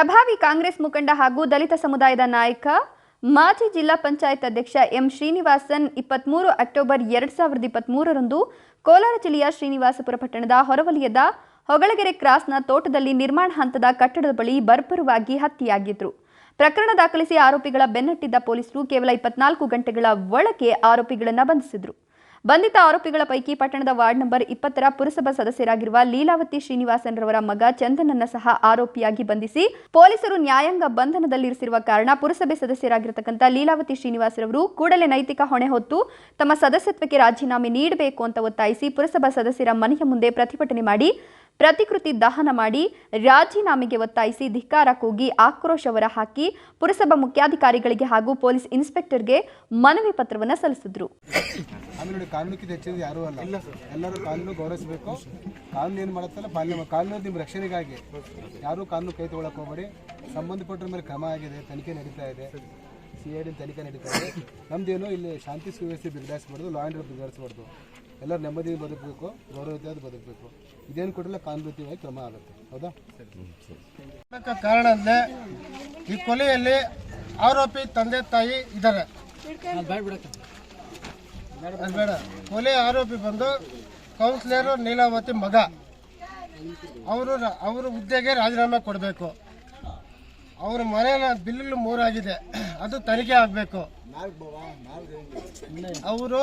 ಪ್ರಭಾವಿ ಕಾಂಗ್ರೆಸ್ ಮುಖಂಡ ಹಾಗೂ ದಲಿತ ಸಮುದಾಯದ ನಾಯಕ, ಮಾಜಿ ಜಿಲ್ಲಾ ಪಂಚಾಯತ್ ಅಧ್ಯಕ್ಷ ಎಂ ಶ್ರೀನಿವಾಸನ್ ಇಪ್ಪತ್ಮೂರು ಅಕ್ಟೋಬರ್ ಎರಡ್ ಸಾವಿರದ ಇಪ್ಪತ್ಮೂರರಂದು ಕೋಲಾರ ಜಿಲ್ಲೆಯ ಶ್ರೀನಿವಾಸಪುರ ಪಟ್ಟಣದ ಹೊರವಲಯದ ಹೊಗಳಗೆರೆ ಕ್ರಾಸ್ನ ತೋಟದಲ್ಲಿ ನಿರ್ಮಾಣ ಹಂತದ ಕಟ್ಟಡದ ಬಳಿ ಬರ್ಬರವಾಗಿ ಹತ್ಯೆಯಾಗಿದ್ರು. ಪ್ರಕರಣ ದಾಖಲಿಸಿ ಆರೋಪಿಗಳ ಬೆನ್ನಟ್ಟಿದ್ದ ಪೊಲೀಸರು ಕೇವಲ ಇಪ್ಪತ್ನಾಲ್ಕು ಗಂಟೆಗಳ ಒಳಗೆ ಆರೋಪಿಗಳನ್ನು ಬಂಧಿಸಿದ್ರು. ಬಂಧಿತ ಆರೋಪಿಗಳ ಪೈಕಿ ಪಟ್ಟಣದ ವಾರ್ಡ್ ನಂಬರ್ ಇಪ್ಪತ್ತರ ಪುರಸಭಾ ಸದಸ್ಯರಾಗಿರುವ ಲೀಲಾವತಿ ಶ್ರೀನಿವಾಸನ್ ರವರ ಮಗ ಚಂದನನ್ನ ಸಹ ಆರೋಪಿಯಾಗಿ ಬಂಧಿಸಿ ಪೊಲೀಸರು ನ್ಯಾಯಾಂಗ ಬಂಧನದಲ್ಲಿರಿಸಿರುವ ಕಾರಣ ಪುರಸಭೆ ಸದಸ್ಯರಾಗಿರತಕ್ಕಂಥ ಲೀಲಾವತಿ ಶ್ರೀನಿವಾಸರವರು ಕೂಡಲೇ ನೈತಿಕ ಹೊಣೆ ಹೊತ್ತು ತಮ್ಮ ಸದಸ್ಯತ್ವಕ್ಕೆ ರಾಜೀನಾಮೆ ನೀಡಬೇಕು ಅಂತ ಒತ್ತಾಯಿಸಿ ಪುರಸಭಾ ಸದಸ್ಯರ ಮನೆಯ ಮುಂದೆ ಪ್ರತಿಭಟನೆ ಮಾಡಿ, ಪ್ರತಿಕೃತಿ ದಹನ ಮಾಡಿ, ರಾಜೀನಾಮೆಗೆ ಒತ್ತಾಯಿಸಿ ಧಿಕ್ಕಾರ ಕೂಗಿ ಆಕ್ರೋಶ ಹೊರ ಹಾಕಿ ಪುರಸಭಾ ಮುಖ್ಯಾಧಿಕಾರಿಗಳಿಗೆ ಹಾಗೂ ಪೊಲೀಸ್ ಇನ್ಸ್ಪೆಕ್ಟರ್ಗೆ ಮನವಿ ಪತ್ರವನ್ನು ಸಲ್ಲಿಸಿದ್ರು. ಆಮೇಲೆ ನೋಡಿ ಕಾನೂನಕ್ಕಿಂತ ಹೆಚ್ಚಿನ ಯಾರೂ ಅಲ್ಲ. ಎಲ್ಲರೂ ಕಾನೂನು ಗೌರವಿಸಬೇಕು. ಕಾನೂನು ಏನು ಮಾಡುತ್ತಲ್ಲ ಪಾಲನೆ ಕಾನೂನು ನಿಮ್ಮ ರಕ್ಷಣೆಗಾಗಿ. ಯಾರೂ ಕಾನೂನು ಕೈ ತೊಗೊಳಕ್ಕೆ ಹೋಗಬೇಡಿ. ಸಂಬಂಧಪಟ್ಟರ ಮೇಲೆ ಕ್ರಮ ಆಗಿದೆ ತನಿಖೆ ನಡೀತಾ ಇದೆ. ಸಿ ಐ ಡಿ ತನಿಖೆ ನಡೀತಾ ಇದೆ. ನಮ್ದೇನು ಇಲ್ಲಿ ಶಾಂತಿ ಸುವ್ಯವಸ್ಥೆ ಬಿಗಡಾಯಿಸ್ಬಾರ್ದು ಲಾ ಆ್ಯಂಡ್ ಆರ್ಡರ್ ಬಿಗಡಿಸ್ಬಾರ್ದು ಎಲ್ಲರೂ ನೆಮ್ಮದಿ ಬದುಕಬೇಕು ಗೌರವತೆಯಾದ ಬದುಕಬೇಕು. ಇದೇನು ಕೊಟ್ಟಲ್ಲ ಕಾನೂನುತೀವಾಗಿ ಕ್ರಮ ಆಗುತ್ತೆ. ಹೌದಾ? ಕಾರಣ ಅಂದರೆ ಈ ಕೊಲೆಯಲ್ಲಿ ಆರೋಪಿ ತಂದೆ ತಾಯಿ ಇದ್ದಾರೆ. ಅದ್ ಬೇಡ. ಕೊಲೆ ಆರೋಪಿ ಬಂದು ಕೌನ್ಸಿಲರ್ ನೀಲಾವತಿ ಮಗ. ಅವರು ಅವರು ಹುದ್ದೆಗೆ ರಾಜೀನಾಮೆ ಕೊಡಬೇಕು. ಅವರ ಮನೆಯ ಬಿಲ್ಲು ಮೂರಾಗಿದೆ. ಅದು ತನಿಖೆ ಆಗಬೇಕು. ಅವರು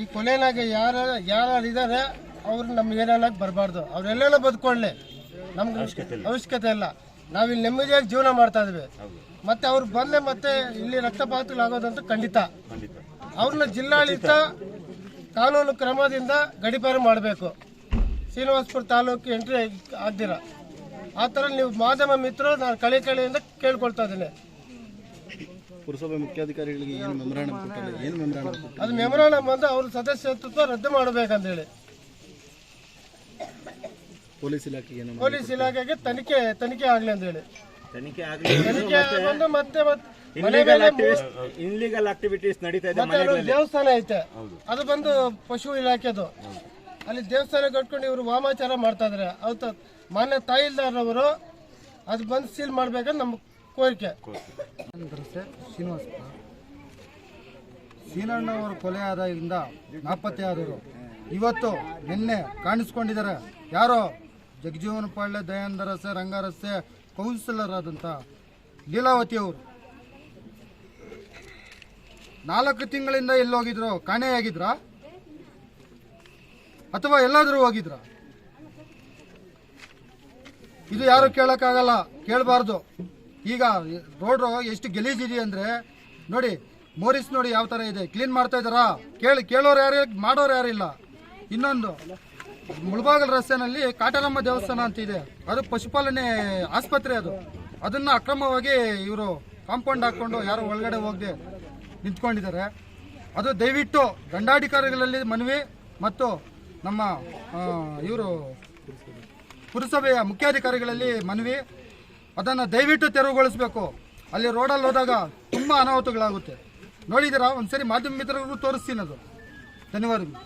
ಈ ಕೊಲೆನಾಗ ಯಾರ ಯಾರು ಇದ್ದಾರೆ ಅವರು ನಮ್ಮ ಏರಿಯಾನಾಗ ಬರಬಾರ್ದು. ಅವರೆಲ್ಲೆಲ್ಲ ಬದುಕೊಳ್ಳಿ ನಮ್ಗೆ ಅವಶ್ಯಕತೆ ಇಲ್ಲ. ನಾವಿಲ್ಲಿ ನೆಮ್ಮದಿಯಾಗಿ ಜೀವನ ಮಾಡ್ತಾ ಇದ್ವಿ. ಮತ್ತೆ ಅವ್ರು ಬಂದೆ ಮತ್ತೆ ಇಲ್ಲಿ ರಕ್ತಪಾತಗಳಾಗೋದಂತೂ ಖಂಡಿತ. ಅವ್ರನ್ನ ಜಿಲ್ಲಾಡಳಿತ ಕಾನೂನು ಕ್ರಮದಿಂದ ಗಡಿಪಾರು ಮಾಡಬೇಕು. ಶ್ರೀನಿವಾಸಪುರ ತಾಲೂಕು ಎಂಟ್ರಿ ಆಗ್ದಿರ. ಆ ಥರ ನೀವು ಮಾಧ್ಯಮ ಮಿತ್ರರು ನಾನು ಕಳೆ ಕಳೆಯಿಂದ ಕೇಳ್ಕೊಳ್ತಾ ಇದ್ದೀನಿ. ಪುರಸಭೆ ಮುಖ್ಯಾಧಿಕಾರಿಗಳಿಗೆ ಏನು ಮೆಮೊರಾಂಡಮ್ ಕೊಟ್ಟಲ್ಲ? ಏನು ಮೆಮೊರಾಂಡಮ್ ಅದು ಮೆಮೊರಾಂಡಮ್ ಬಂದು ಅವ್ರ ಸದಸ್ಯತ್ವ ರದ್ದು ಮಾಡಬೇಕಂತೇಳಿ ಪೊಲೀಸ್ ಇಲಾಖೆಗೆ ಏನು ಪೊಲೀಸ್ ಇಲಾಖೆಗೆ ತನಿಖೆ ತನಿಖೆ ಆಗಲಿ ಅಂತ ಹೇಳಿ. ತನಿಖೆ ಆಗಲಿ ಮತ್ತೆ ಇನ್ಲೀಗಲ್ ಆಕ್ಟಿವಿಟೀಸ್ ನಡೀತಾ ಇದೆ ಮತ್ತೆ ದೇವಸ್ಥಾನ ಐತೆ. ಅದು ಬಂದು ಪಶು ಇಲಾಖೆದು. ಅಲ್ಲಿ ದೇವಸ್ಥಾನ ಕಟ್ಕೊಂಡು ಇವರು ವಾಮಾಚಾರ ಮಾಡ್ತಾ ಇದಾರೆ. ಅವತ್ತು ಮಾನ್ಯ ತಾಯಿಲ್ದಾರವರು ಅದು ಬಂದು ಸೀಲ್ ಮಾಡ್ಬೇಕಂತ ನಮ್ಮ ಕೋರಿಕೆ. ಶ್ರೀನಿವಾಸಪುರ ಸೀನಣ್ಣವರು ಕೊಲೆ ಆದಾಗಿಂದ ನಾಪತ್ತೆಯಾದರು ಇವತ್ತು ನಿನ್ನೆ ಕಾಣಿಸ್ಕೊಂಡಿದ್ದಾರೆ. ಯಾರೋ ಜಗಜೀವನ ಪಾಳ್ಯ ದಯಾನಂದ ರಸ್ತೆ ರಂಗರಸ್ತೆ ಕೌನ್ಸಿಲರ್ ಆದಂತ ಲೀಲಾವತಿ ಅವರು. ನಾಲ್ಕು ತಿಂಗಳಿಂದ ಎಲ್ಲಿ ಹೋಗಿದ್ರು ಕಾಣೆಯಾಗಿದ್ರ ಅಥವಾ ಎಲ್ಲಾದರೂ ಹೋಗಿದ್ರ? ಇದು ಯಾರು ಕೇಳಕ್ಕಾಗಲ್ಲ, ಕೇಳಬಾರ್ದು. ಈಗ ರೋಡ್ ಎಷ್ಟು ಗಲೀಜಿದೆ ಅಂದ್ರೆ, ನೋಡಿ, ಮೋರಿಸ್ ನೋಡಿ ಯಾವ ತರ ಇದೆ. ಕ್ಲೀನ್ ಮಾಡ್ತಾ ಇದ್ದಾರಾ? ಕೇಳಿ, ಕೇಳೋರು ಯಾರು, ಮಾಡೋರು ಯಾರಿಲ್ಲ. ಇನ್ನೊಂದು. ಮುಳಬಾಗಲ್ ರಸ್ತೆನಲ್ಲಿ ಕಾಟರಮ್ಮ ದೇವಸ್ಥಾನ ಅಂತ ಇದೆ ಅದು ಪಶುಪಾಲನೆ ಆಸ್ಪತ್ರೆ ಅದು. ಅದನ್ನ ಅಕ್ರಮವಾಗಿ ಇವರು ಕಾಂಪೌಂಡ್ ಹಾಕೊಂಡು ಯಾರು ಒಳಗಡೆ ಹೋಗದೆ ನಿಂತ್ಕೊಂಡಿದ್ದಾರೆ. ಅದು ದಯವಿಟ್ಟು ದಂಡಾಧಿಕಾರಿಗಳಲ್ಲಿ ಮನವಿ ಮತ್ತು ನಮ್ಮ ಇವರು ಪುರಸಭೆಯ ಮುಖ್ಯಾಧಿಕಾರಿಗಳಲ್ಲಿ ಮನವಿ. ಅದನ್ನು ದಯವಿಟ್ಟು ತೆರವುಗೊಳಿಸಬೇಕು. ಅಲ್ಲಿ ರೋಡಲ್ಲಿ ಹೋದಾಗ ತುಂಬ ಅನಾಹುತಗಳಾಗುತ್ತೆ. ನೋಡಿದ್ದೀರಾ? ಒಂದ್ಸರಿ ಮಾಧ್ಯಮ ಮಿತ್ರರಿಗೂ ತೋರಿಸ್ತೀನಿ ಅದು. ಧನ್ಯವಾದಗಳು.